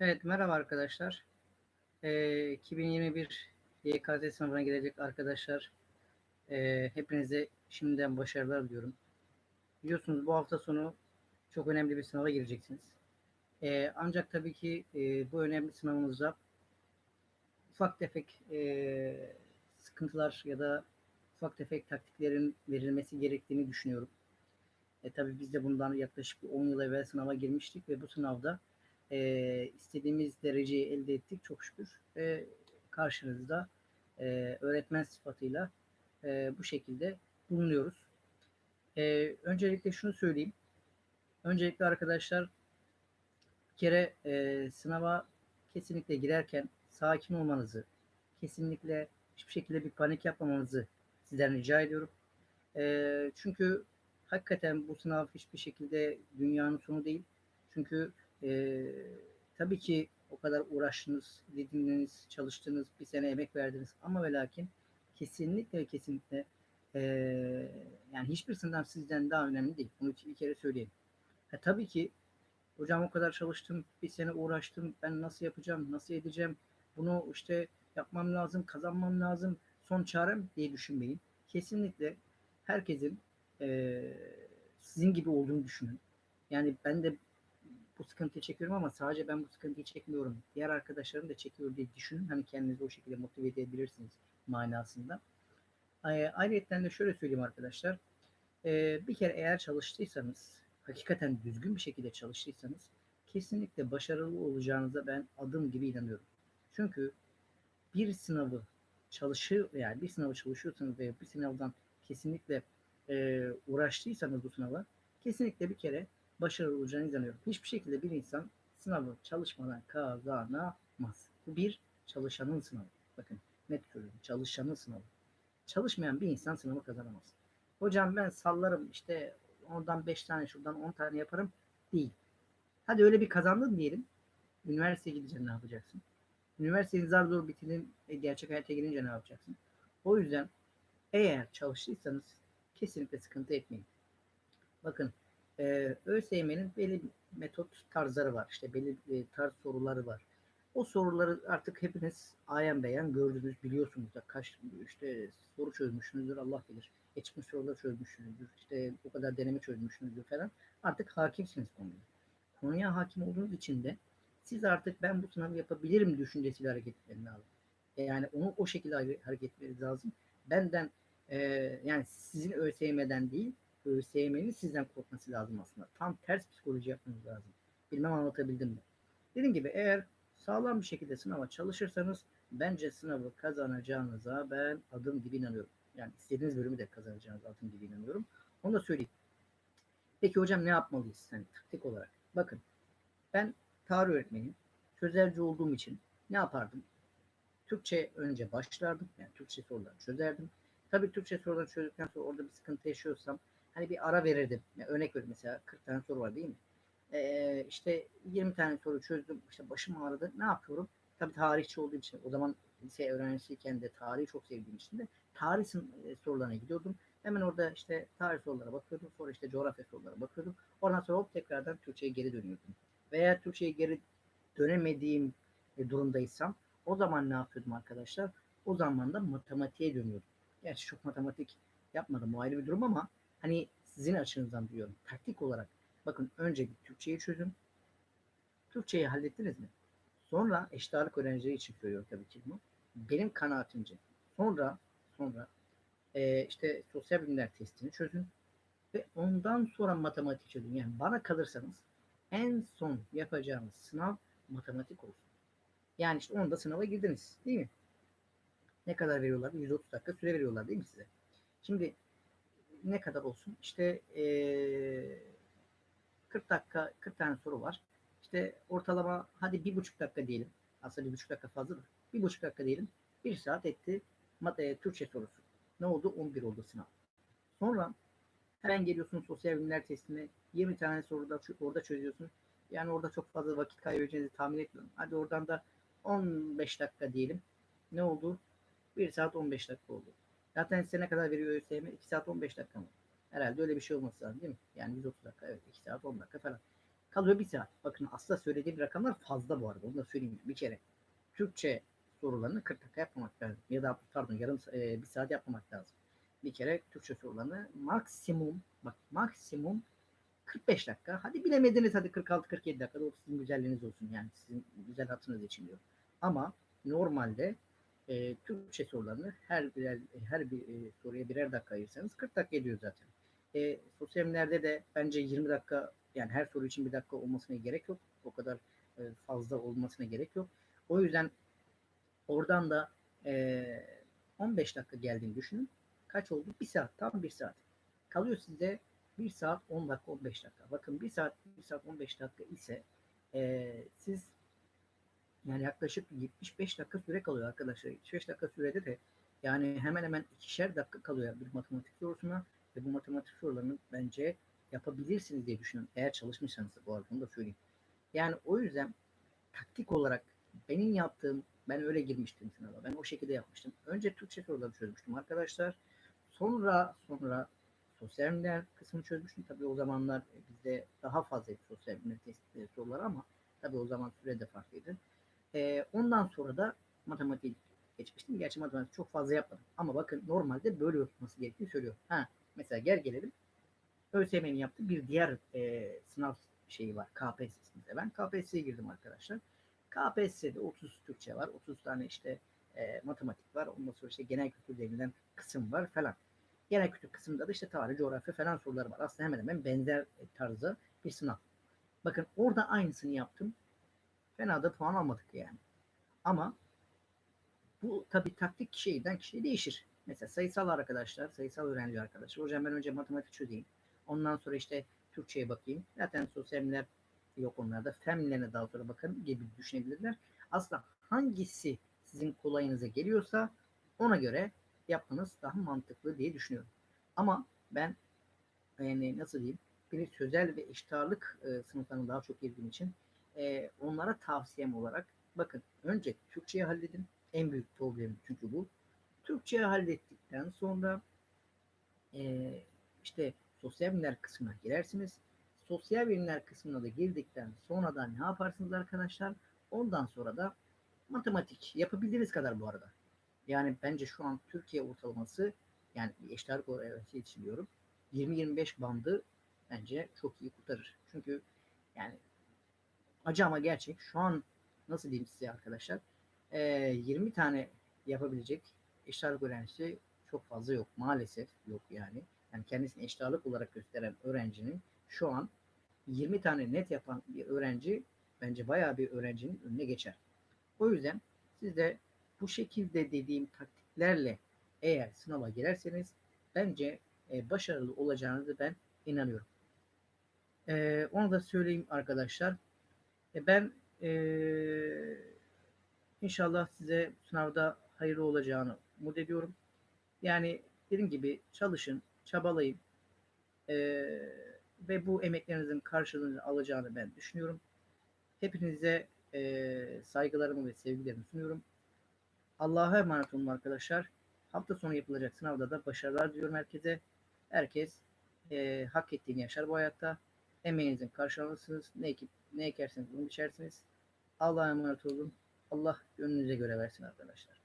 Evet, merhaba arkadaşlar. Ee, 2021 YKS sınavına girecek arkadaşlar. Ee, hepinize şimdiden başarılar diliyorum. Biliyorsunuz bu hafta sonu çok önemli bir sınava gireceksiniz. Ee, ancak tabii ki e, bu önemli sınavımızda ufak tefek e, sıkıntılar ya da ufak tefek taktiklerin verilmesi gerektiğini düşünüyorum. E, tabii biz de bundan yaklaşık 10 yıl evvel sınava girmiştik ve bu sınavda e, istediğimiz dereceyi elde ettik çok şükür. Ve karşınızda e, öğretmen sıfatıyla e, bu şekilde bulunuyoruz. E, öncelikle şunu söyleyeyim. Öncelikle arkadaşlar bir kere e, sınava kesinlikle girerken sakin olmanızı, kesinlikle hiçbir şekilde bir panik yapmamanızı sizden rica ediyorum. E, çünkü hakikaten bu sınav hiçbir şekilde dünyanın sonu değil. Çünkü e, tabii ki o kadar uğraştınız, didindiniz, çalıştınız, bir sene emek verdiniz ama ve lakin kesinlikle kesinlikle e, yani hiçbir sınav sizden daha önemli değil. Bunu bir kere söyleyeyim. Ha, tabii ki hocam o kadar çalıştım, bir sene uğraştım, ben nasıl yapacağım, nasıl edeceğim, bunu işte yapmam lazım, kazanmam lazım, son çarem diye düşünmeyin. Kesinlikle herkesin e, sizin gibi olduğunu düşünün. Yani ben de bu sıkıntıyı çekiyorum ama sadece ben bu sıkıntıyı çekmiyorum. Diğer arkadaşlarım da çekiyor diye düşünün. Hani kendinizi o şekilde motive edebilirsiniz manasında. Ayrıca de şöyle söyleyeyim arkadaşlar. Bir kere eğer çalıştıysanız, hakikaten düzgün bir şekilde çalıştıysanız kesinlikle başarılı olacağınıza ben adım gibi inanıyorum. Çünkü bir sınavı çalışır yani bir sınavı çalışıyorsanız ve bir sınavdan kesinlikle e, uğraştıysanız bu sınava kesinlikle bir kere başarılı olacağını inanıyorum. Hiçbir şekilde bir insan sınavı çalışmadan kazanamaz. Bu bir çalışanın sınavı. Bakın net söylüyorum. Çalışanın sınavı. Çalışmayan bir insan sınavı kazanamaz. Hocam ben sallarım işte ondan 5 tane şuradan 10 tane yaparım. Değil. Hadi öyle bir kazandın diyelim. Üniversiteye gidince ne yapacaksın? Üniversiteyi zar zor bitirin e, gerçek hayata girince ne yapacaksın? O yüzden eğer çalıştıysanız kesinlikle sıkıntı etmeyin. Bakın e, ÖSYM'nin belli metot tarzları var. İşte belli e, tarz soruları var. O soruları artık hepiniz ayan beyan gördünüz, biliyorsunuz da kaç işte soru çözmüşsünüzdür Allah bilir. Geçmiş soruları çözmüşsünüzdür. İşte bu kadar deneme çözmüşsünüzdür falan. Artık hakimsiniz konuya. Konuya hakim olduğunuz için de siz artık ben bu sınavı yapabilirim düşüncesiyle hareket etmeniz lazım. Yani onu o şekilde hareket etmeniz lazım. Benden e, yani sizin ÖSYM'den değil ÖSYM'nin sizden korkması lazım aslında. Tam ters psikoloji yapmanız lazım. Bilmem anlatabildim mi? Dediğim gibi eğer sağlam bir şekilde sınava çalışırsanız bence sınavı kazanacağınıza ben adım gibi inanıyorum. Yani istediğiniz bölümü de kazanacağınıza adım gibi inanıyorum. Onu da söyleyeyim. Peki hocam ne yapmalıyız? Yani taktik olarak. Bakın ben tarih öğretmeniyim. Sözelci olduğum için ne yapardım? Türkçe önce başlardım. Yani Türkçe soruları çözerdim. Tabii Türkçe soruları çözdükten sonra orada bir sıkıntı yaşıyorsam hani bir ara verirdim. Yani örnek veriyorum mesela 40 tane soru var değil mi? Ee, işte 20 tane soru çözdüm. İşte başım ağrıdı. Ne yapıyorum? Tabii tarihçi olduğum için o zaman lise öğrencisiyken de tarihi çok sevdiğim için de tarih e, sorularına gidiyordum. Hemen orada işte tarih sorulara bakıyordum. Sonra işte coğrafya sorulara bakıyordum. Oradan sonra hop tekrardan Türkçe'ye geri dönüyordum. Veya Türkçe'ye geri dönemediğim e, durumdaysam o zaman ne yapıyordum arkadaşlar? O zaman da matematiğe dönüyordum. Gerçi çok matematik yapmadım o ayrı bir durum ama hani sizin açınızdan diyorum. Taktik olarak bakın önce bir Türkçeyi çözün. Türkçeyi hallettiniz mi? Sonra eşit ağırlık öğrencileri için söylüyorum tabii ki bunu. Benim kanaatimce. Sonra sonra e, işte sosyal bilimler testini çözün ve ondan sonra matematik çözün. Yani bana kalırsanız en son yapacağınız sınav matematik olsun. Yani işte onda sınava girdiniz değil mi? Ne kadar veriyorlar? 130 dakika süre veriyorlar değil mi size? Şimdi ne kadar olsun? İşte ee, 40 dakika 40 tane soru var. İşte ortalama hadi bir buçuk dakika diyelim. Aslında bir buçuk dakika fazla da. Bir buçuk dakika diyelim. Bir saat etti. E, Türkçe sorusu. Ne oldu? 11 oldu sınav. Sonra hemen geliyorsun sosyal bilimler testine. 20 tane soruda orada çözüyorsun. Yani orada çok fazla vakit kaybedeceğinizi tahmin etmiyorum. Hadi oradan da 15 dakika diyelim. Ne oldu? 1 saat 15 dakika oldu. Zaten size ne kadar veriyor ÖSYM? 2 saat 15 dakika mı? Herhalde öyle bir şey olması lazım değil mi? Yani 130 dakika evet 2 saat 10 dakika falan. Kalıyor bir saat. Bakın aslında söylediğim rakamlar fazla bu arada. Onu da söyleyeyim bir kere. Türkçe sorularını 40 dakika yapmamak lazım. Ya da pardon yarım e, bir saat yapmamak lazım. Bir kere Türkçe sorularını maksimum bak maksimum 45 dakika. Hadi bilemediniz hadi 46-47 dakikada o sizin güzelliğiniz olsun. Yani sizin güzel hatırınız için diyor. Ama normalde e, Türkçe sorularını her birer, her bir e, soruya birer dakika ayırsanız 40 dakika ediyor zaten. E, sosyal bilimlerde de bence 20 dakika yani her soru için bir dakika olmasına gerek yok. O kadar e, fazla olmasına gerek yok. O yüzden oradan da e, 15 dakika geldiğini düşünün. Kaç oldu? Bir saat. Tam bir saat. Kalıyor sizde 1 saat 10 dakika 15 dakika. Bakın 1 saat 1 saat 15 dakika ise e, siz yani yaklaşık 75 dakika süre kalıyor arkadaşlar. 75 dakika sürede de yani hemen hemen ikişer dakika kalıyor bir matematik sorusuna ve bu matematik sorularını bence yapabilirsiniz diye düşünüyorum. Eğer çalışmışsanız bu arada onu da söyleyeyim. Yani o yüzden taktik olarak benim yaptığım ben öyle girmiştim sınava. Ben o şekilde yapmıştım. Önce Türkçe soruları çözmüştüm arkadaşlar. Sonra sonra sosyal bilimler kısmını çözmüştüm. Tabii o zamanlar bizde daha fazlaydı sosyal bilimler test soruları ama tabii o zaman süre de farklıydı. Ee, ondan sonra da matematik geçmiştim. Gerçi matematik çok fazla yapmadım. Ama bakın normalde böyle yapılması gerektiğini söylüyor. Ha, mesela gel gelelim. ÖSYM'nin yaptığı bir diğer e, sınav şeyi var. KPSS'de. Ben KPSS'ye girdim arkadaşlar. KPSS'de 30 Türkçe var. 30 tane işte e, matematik var. Ondan sonra işte genel kültür denilen kısım var falan. Genel kültür kısmında da işte tarih, coğrafya falan soruları var. Aslında hemen hemen benzer tarzda bir sınav. Bakın orada aynısını yaptım. Fena da puan almadık yani. Ama bu tabi taktik kişiden kişiye değişir. Mesela sayısal arkadaşlar, sayısal öğrenci arkadaşlar. Hocam ben önce matematik çözeyim. Ondan sonra işte Türkçe'ye bakayım. Zaten sosyal yok onlarda. Femlerine daha sonra bakın gibi düşünebilirler. Aslında hangisi sizin kolayınıza geliyorsa ona göre yapmanız daha mantıklı diye düşünüyorum. Ama ben yani nasıl diyeyim bir sözel ve eşit ağırlık e, sınıflarına daha çok girdiğim için e, onlara tavsiyem olarak bakın önce Türkçeyi halledin. En büyük problemim çünkü bu. Türkçeyi hallettikten sonra e, işte sosyal bilimler kısmına girersiniz. Sosyal bilimler kısmına da girdikten sonra da ne yaparsınız arkadaşlar? Ondan sonra da matematik yapabildiğiniz kadar bu arada. Yani bence şu an Türkiye ortalaması yani ağırlık öğrencisi yetiştiriyorum. 20-25 bandı bence çok iyi kurtarır. Çünkü yani acı ama gerçek. Şu an nasıl diyeyim size arkadaşlar? E, 20 tane yapabilecek eşit öğrencisi çok fazla yok. Maalesef yok yani. Yani kendisini eşit olarak gösteren öğrencinin şu an 20 tane net yapan bir öğrenci bence bayağı bir öğrencinin önüne geçer. O yüzden siz de bu şekilde dediğim taktiklerle eğer sınava girerseniz bence e, başarılı olacağınızı ben inanıyorum. E, onu da söyleyeyim arkadaşlar. E, ben e, inşallah size sınavda hayırlı olacağını umut ediyorum. Yani dediğim gibi çalışın, çabalayın e, ve bu emeklerinizin karşılığını alacağını ben düşünüyorum. Hepinize e, saygılarımı ve sevgilerimi sunuyorum. Allah'a emanet olun arkadaşlar. Hafta sonu yapılacak sınavda da başarılar diliyorum herkese. Herkes e, hak ettiğini yaşar bu hayatta. Emeğinizin karşılanırsınız. Ne, ekip, ne ekerseniz bunu biçersiniz. Allah'a emanet olun. Allah gönlünüze göre versin arkadaşlar.